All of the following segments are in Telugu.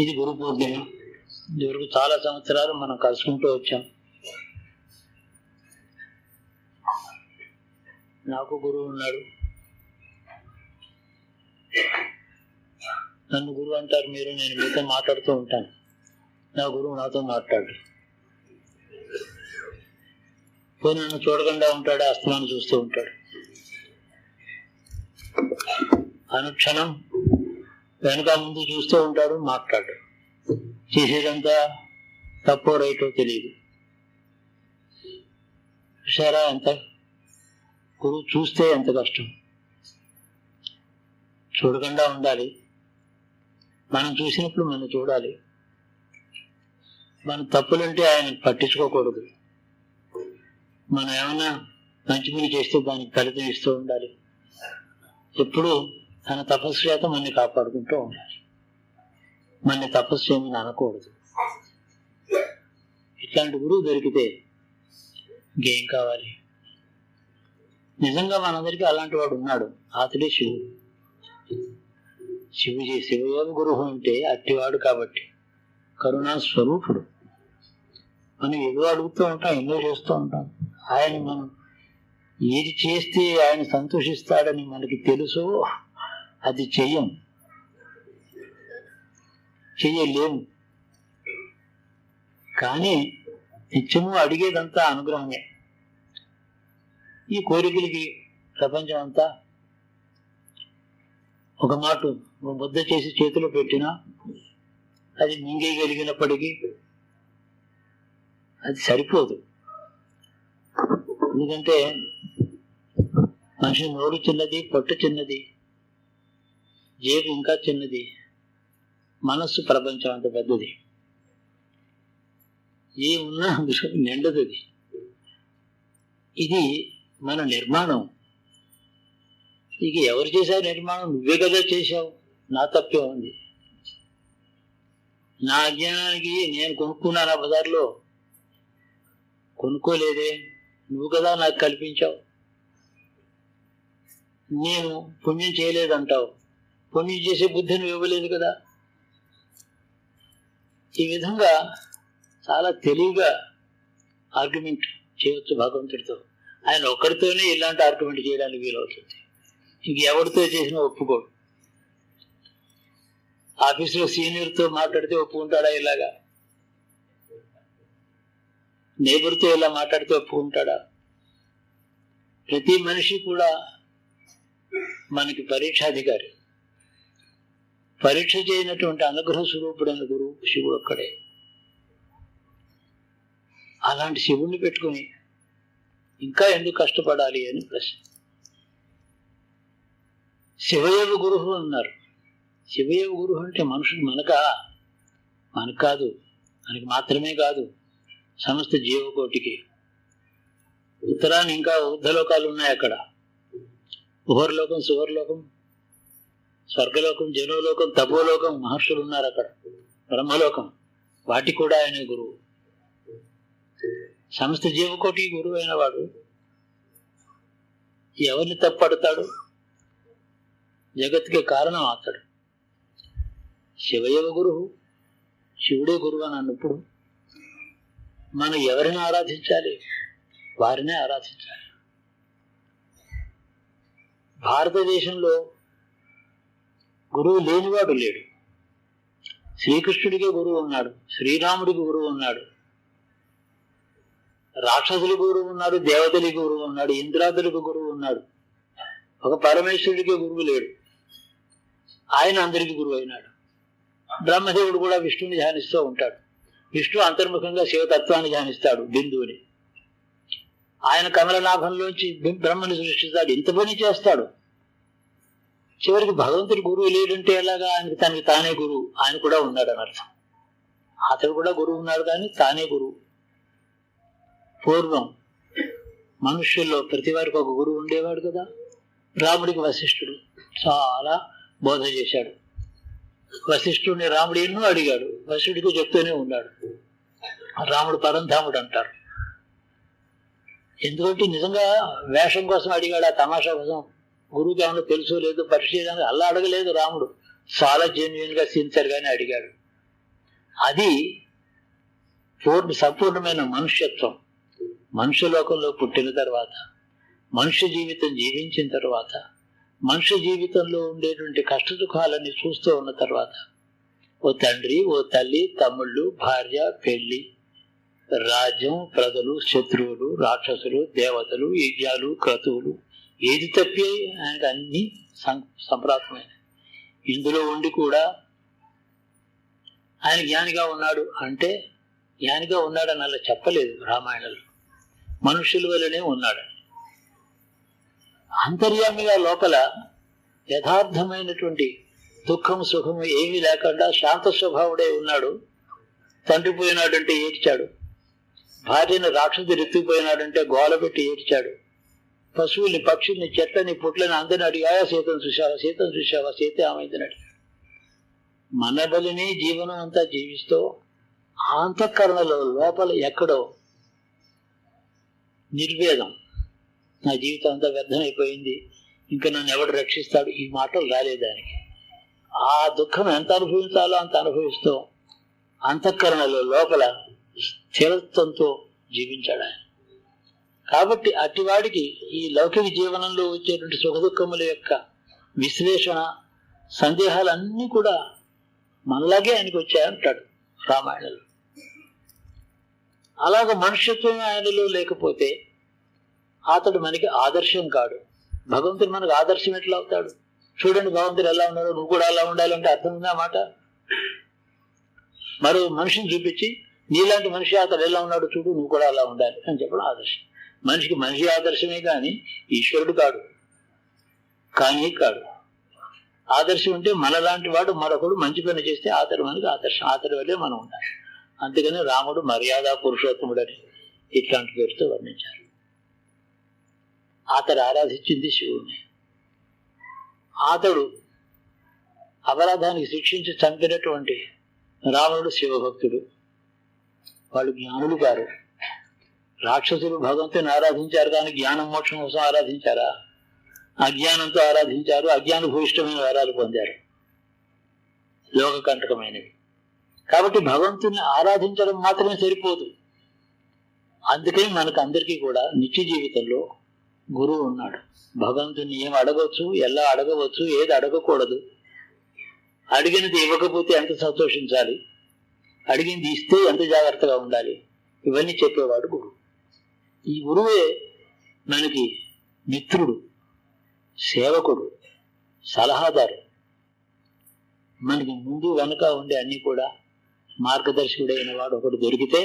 ఇది గురు పూర్ణిమ ఇదివరకు చాలా సంవత్సరాలు మనం కలుసుకుంటూ వచ్చాం. నాకు గురువు ఉన్నాడు. నన్ను గురువు అంటారు మీరు నేను మీతో మాట్లాడుతూ ఉంటాను. నా గురువు నాతో మాట్లాడు. పోయి నన్ను చూడకుండా ఉంటాడు అస్తమాన్ని చూస్తూ ఉంటాడు. అనుక్షణం వెనక ముందు చూస్తూ ఉంటాడు మాట్లాడాడు. చేసేదంతా తప్పో రైటో తెలియదు. చూసారా ఎంత? గురువు చూస్తే ఎంత కష్టం? చూడకుండా ఉండాలి. మనం చూసినప్పుడు మనం చూడాలి. మన తప్పులుంటే ఆయన పట్టించుకోకూడదు. మనం ఏమైనా మంచి పని చేస్తే దానికి ఫలితం ఇస్తూ ఉండాలి. ఎప్పుడు తన తపస్సు చేత మన్ని కాపాడుకుంటూ ఉండాలి మన్ని తపస్సు చేయమని అనకూడదు. ఇట్లాంటి గురువు దొరికితే ఇంకేం కావాలి? నిజంగా మనందరికీ అలాంటి వాడు ఉన్నాడు అతడే శివుడు. శివుజీ శివయోగ గురువు అంటే అట్టివాడు కాబట్టి కరుణా స్వరూపుడు. మనం ఏదో అడుగుతూ ఉంటాం ఎన్నో చేస్తూ ఉంటాం. ఆయన మనం ఏది చేస్తే ఆయన సంతోషిస్తాడని మనకి తెలుసో అది చెయ్యం. చెయ్యలేము. కానీ నిత్యము అడిగేదంతా అనుగ్రహమే. ఈ కోరికలకి ప్రపంచం అంతా ఒక మాట ఒక ముద్ద చేసి చేతిలో పెట్టినా అది మింగేయగలిగినప్పటికీ అది సరిపోదు. ఎందుకంటే మనిషి నోరు చిన్నది పొట్టు చిన్నది జీవం ఇంకా చిన్నది? మనస్సు ప్రపంచం అంత పెద్దది. ఏ ఉన్నా నిండదు అది ఇది మన నిర్మాణం. ఇక ఎవరు చేశారు నిర్మాణం? నువ్వే కదా చేశావు. నా తప్పే ఉంది. నా అజ్ఞానానికి నేను కొనుక్కున్నాను ఆ బజార్లో. కొనుక్కోలేదే. నువ్వు కదా నాకు కల్పించావు. నేను పుణ్యం చేయలేదంటావు. పుణ్యం చేసే బుద్ధిని ఇవ్వలేదు కదా. ఈ విధంగా చాలా తెలివిగా ఆర్గ్యుమెంట్ చేయవచ్చు భగవంతుడితో. ఆయన ఒక్కడితోనే ఇలాంటి ఆర్గ్యుమెంట్ చేయడానికి వీలవుతుంది. ఇంక ఎవరితో చేసినా ఒప్పుకోడు. ఆఫీసులో సీనియర్తో మాట్లాడితే ఒప్పుకుంటాడా ఇలాగా? నేబర్తో ఇలా మాట్లాడితే ఒప్పుకుంటాడా? ప్రతి మనిషి కూడా మనకి పరీక్షాధికారి. పరీక్ష చేయనటువంటి అనుగ్రహ స్వరూపుడైన గురువు శివుడు ఒక్కడే. అలాంటి శివుణ్ణి పెట్టుకుని ఇంకా ఎందుకు కష్టపడాలి అని ప్రశ్న. శివయవ గురువు అన్నారు. శివయవ గురువు అంటే మనుషులు మనకా? మనకు కాదు. మనకి మాత్రమే కాదు. సమస్త జీవకోటికి. ఉత్తరాన్ని ఇంకా ఊర్ధలోకాలు ఉన్నాయి అక్కడ. ఉహర్లోకం సువర్లోకం స్వర్గలోకం జనోలోకం తపోలోకం మహర్షులు ఉన్నారు అక్కడ. బ్రహ్మలోకం. వాటి కూడా ఆయన గురువు. సమస్త జీవకోటి గురువు అయిన వాడు. ఎవరిని తప్పడతాడు? జగత్తుకి కారణం అతడు. శివయవ గురువు శివుడే గురువు అని అన్నప్పుడు మనం ఎవరిని ఆరాధించాలి? వారినే ఆరాధించాలి. భారతదేశంలో గురువు లేనివాడు లేడు. శ్రీకృష్ణుడికే గురువు ఉన్నాడు. శ్రీరాముడికి గురువు ఉన్నాడు. రాక్షసులకు గురువు ఉన్నాడు. దేవతలకు గురువు ఉన్నాడు. ఇంద్రాదులకు గురువు ఉన్నాడు. ఒక పరమేశ్వరుడికి గురువు లేడు. ఆయన అందరికి గురువు అయినాడు. బ్రహ్మదేవుడు కూడా విష్ణుని ధ్యానిస్తూ ఉంటాడు. విష్ణు అంతర్ముఖంగా శివతత్వాన్ని ధ్యానిస్తాడు బిందువుని. ఆయన కమలనాభంలోంచి బ్రహ్మని సృష్టిస్తాడు. ఇంత పని చేస్తాడు. చివరికి భగవంతుడి గురువు లేడంటే ఎలాగా? ఆయనకి తనకి తానే గురువు ఆయన కూడా ఉన్నాడు అని అర్థం. అతడు కూడా గురువు ఉన్నాడు కానీ తానే గురువు పూర్వం మనుష్యుల్లో ప్రతి వారికి ఒక గురువు ఉండేవాడు కదా. రాముడికి వశిష్ఠుడు చాలా బోధ చేశాడు. వశిష్ఠుడిని రాముడు ఎన్నో అడిగాడు. వశిష్ఠుడికి చెప్తూనే ఉన్నాడు. రాముడు పరంధాముడు అంటారు. ఎందుకంటే నిజంగా వేషం కోసం అడిగాడు ఆ తమాషా కోసం గురువుకి ఏమైనా తెలుసు లేదు పరిశీలన అలా అడగలేదు రాముడు. చాలా జెన్యున్గా సిన్సియర్ గానే అడిగాడు. అది పూర్ణ సంపూర్ణమైన మనుష్యత్వం. మనుష్య లోకంలో పుట్టిన తర్వాత మనుష్య జీవితం జీవించిన తర్వాత మనుష్య జీవితంలో ఉండేటువంటి కష్ట దుఃఖాలన్నీ చూస్తూ ఉన్న తర్వాత ఓ తండ్రి ఓ తల్లి తమ్ముళ్ళు భార్య పెళ్ళి రాజ్యం ప్రజలు శత్రువులు రాక్షసులు దేవతలు యజ్ఞాలు క్రతువులు ఏది తప్పి ఆయనకు అన్ని సం- సంప్రాప్తమైన ఇందులో ఉండి కూడా ఆయన జ్ఞానిగా ఉన్నాడు అంటే జ్ఞానిగా ఉన్నాడని అలా చెప్పలేదు రామాయణంలో. మనుషుల వల్లనే ఉన్నాడు. అంతర్యామిగా లోపల యథార్థమైనటువంటి దుఃఖం సుఖము ఏమీ లేకుండా శాంత స్వభావుడే ఉన్నాడు. తండ్రి పోయినాడంటే ఏడ్చాడు. భార్యను రాక్షసుడు ఎత్తుకుపోయినాడంటే గోల పెట్టి ఏడ్చాడు. పశువుల్ని పక్షుల్ని చెట్లని పుట్లని అందరిని అడిగాయా సీతను చూసావా సీతను చూసావా సీత ఏమైందని అడిగాడు. మనబలిని జీవనం అంతా జీవిస్తూ అంతఃకరణలో లోపల ఎక్కడో నిర్వేదం. నా జీవితం అంతా వ్యర్థమైపోయింది. ఇంకా నన్ను ఎవడు రక్షిస్తాడు? ఈ మాటలు రాలేదానికి ఆ దుఃఖం ఎంత అనుభవించాలో అంత అనుభవిస్తూ అంతఃకరణలో లోపల స్థిరత్వంతో జీవించాడు ఆయన. కాబట్టి అటివాడికి ఈ లౌకిక జీవనంలో వచ్చేటువంటి సుఖ దుఃఖముల యొక్క విశ్లేషణ సందేహాలన్నీ కూడా మనలాగే ఆయనకు వచ్చాయంటాడు రామాయణంలో. అలాగ మనుష్యత్వం ఆయనలో లేకపోతే అతడు మనకి ఆదర్శం కాడు. భగవంతుడు మనకు ఆదర్శం ఎట్లా అవుతాడు? చూడండి భగవంతుడు ఎలా ఉన్నాడు నువ్వు కూడా అలా ఉండాలంటే అర్థం ఉందా మాట? మరో మనిషిని చూపించి నీలాంటి మనిషి అతడు ఎలా ఉన్నాడు చూడు నువ్వు కూడా అలా ఉండాలి అని చెప్పడం ఆదర్శం. మనిషికి మనిషి ఆదర్శమే కానీ ఈశ్వరుడు కాడు. కానీ కాడు. ఆదర్శం ఉంటే మనలాంటి వాడు మరొకడు మంచి పని చేస్తే అతడు మనకి ఆదర్శం అతడి వల్లే మనం ఉండాలి. అందుకని రాముడు మర్యాద పురుషోత్తముడు అని ఇట్లాంటి పేరుతో వర్ణించారు. అతడు ఆరాధించింది శివుడిని అతడు అపరాధానికి శిక్షించి చంపినటువంటి రావణుడు శివభక్తుడు. వాళ్ళు జ్ఞానులు గారు రాక్షసులు భగవంతుని ఆరాధించారు కానీ జ్ఞానం మోక్షం కోసం ఆరాధించారా? అజ్ఞానంతో ఆరాధించారు అజ్ఞాన భూయిష్టమైన వరాలు పొందారు. లోక కంటకమైనవి కాబట్టి భగవంతుని ఆరాధించడం మాత్రమే సరిపోదు. అందుకని మనకు అందరికీ కూడా నిత్య జీవితంలో గురువు ఉన్నాడు. భగవంతుని ఏం అడగవచ్చు ఎలా అడగవచ్చు ఏది అడగకూడదు. అడిగినది ఇవ్వకపోతే ఎంత సంతోషించాలి? అడిగింది ఇస్తే ఎంత జాగ్రత్తగా ఉండాలి? ఇవన్నీ చెప్పేవాడు గురువు. ఈ గురువే మనకి మిత్రుడు సేవకుడు సలహాదారు. మనకి ముందు వెనక ఉండే అన్ని కూడా మార్గదర్శకుడైన వాడు ఒకడు దొరికితే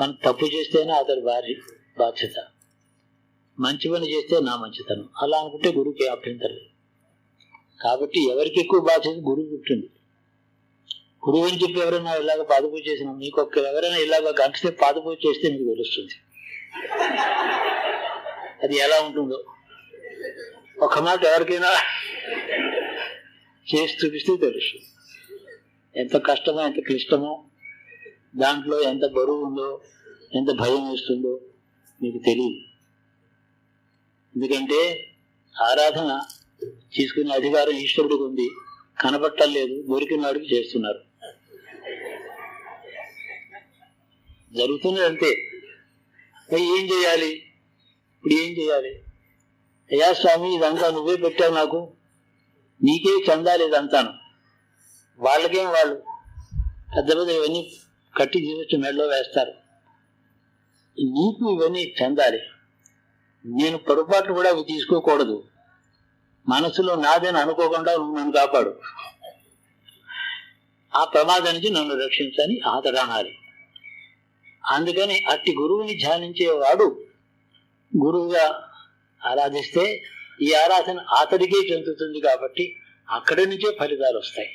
మనం తప్పు చేస్తేనే అతడి వారి బాధ్యత. మంచి పని చేస్తే నా మంచితనం. అలా అనుకుంటే గురువుకి అభ్యంతరం కాబట్టి ఎవరికి ఎక్కువ బాధ్యత గురువు పుట్టింది? గురువు అని చెప్పి ఎవరైనా ఇలాగ పాదపూజ చేసిన మీకు ఒక్క ఎవరైనా ఇలాగ గంటసేపు పాదపూజ చేస్తే మీకు తెలుస్తుంది. అది ఎలా ఉంటుందో. ఒక మాట ఎవరికైనా చేసి చూపిస్తే తెలుసు. ఎంత కష్టమో ఎంత క్లిష్టమో దాంట్లో ఎంత బరువు ఉందో ఎంత భయం వేస్తుందో మీకు తెలియదు. ఎందుకంటే ఆరాధన తీసుకునే అధికారం ఈశ్వరుడికి ఉంది. కనబట్టలేదు దొరికిన వాడికి చేస్తున్నారు. జరుగుతున్నది అంతే. ఏం చేయాలి? ఇప్పుడు ఏం చేయాలి? అయ్యా స్వామి ఇదంతా నువ్వే పెట్టావు నాకు. నీకే చందాలి ఇదంతాను. వాళ్ళకేం వాళ్ళు? పెద్ద పెద్ద ఇవన్నీ కట్టి తీసుకొచ్చి మెడలో వేస్తారు. నీకు ఇవన్నీ చెందాలి. నేను పొరపాటు కూడా అవి తీసుకోకూడదు. మనసులో నాదని అనుకోకుండా నువ్వు నన్ను కాపాడు. ఆ ప్రమాదం నుంచి నన్ను రక్షించని అతడు అందుకని అట్టి గురువుని ధ్యానించేవాడు గురువుగా ఆరాధిస్తే ఈ ఆరాధన అతడికే చెందుతుంది కాబట్టి అక్కడి నుంచే ఫలితాలు వస్తాయి.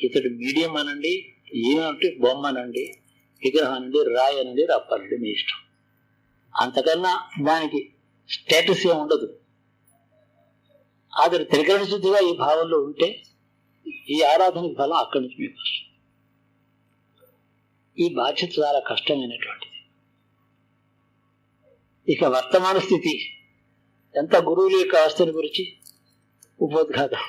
ఇతడు మీడియం అనండి ఏమంటే బొమ్మ అనండి విగ్రహం అనండి రాయి అనండి రప్పనండి మీ ఇష్టం. అంతకన్నా దానికి స్టేటస్ ఏమి ఉండదు. అతడు త్రికరణ శుద్ధిగా ఈ భావంలో ఉంటే ఈ ఆరాధనకి ఫలం అక్కడి నుంచి మీకు వస్తుంది. ఈ బాధ్యత చాలా కష్టమైనటువంటిది ఇక వర్తమాన స్థితి ఎంత గురువుల యొక్క అవస్థను గురించి? ఉపోద్ఘాతం.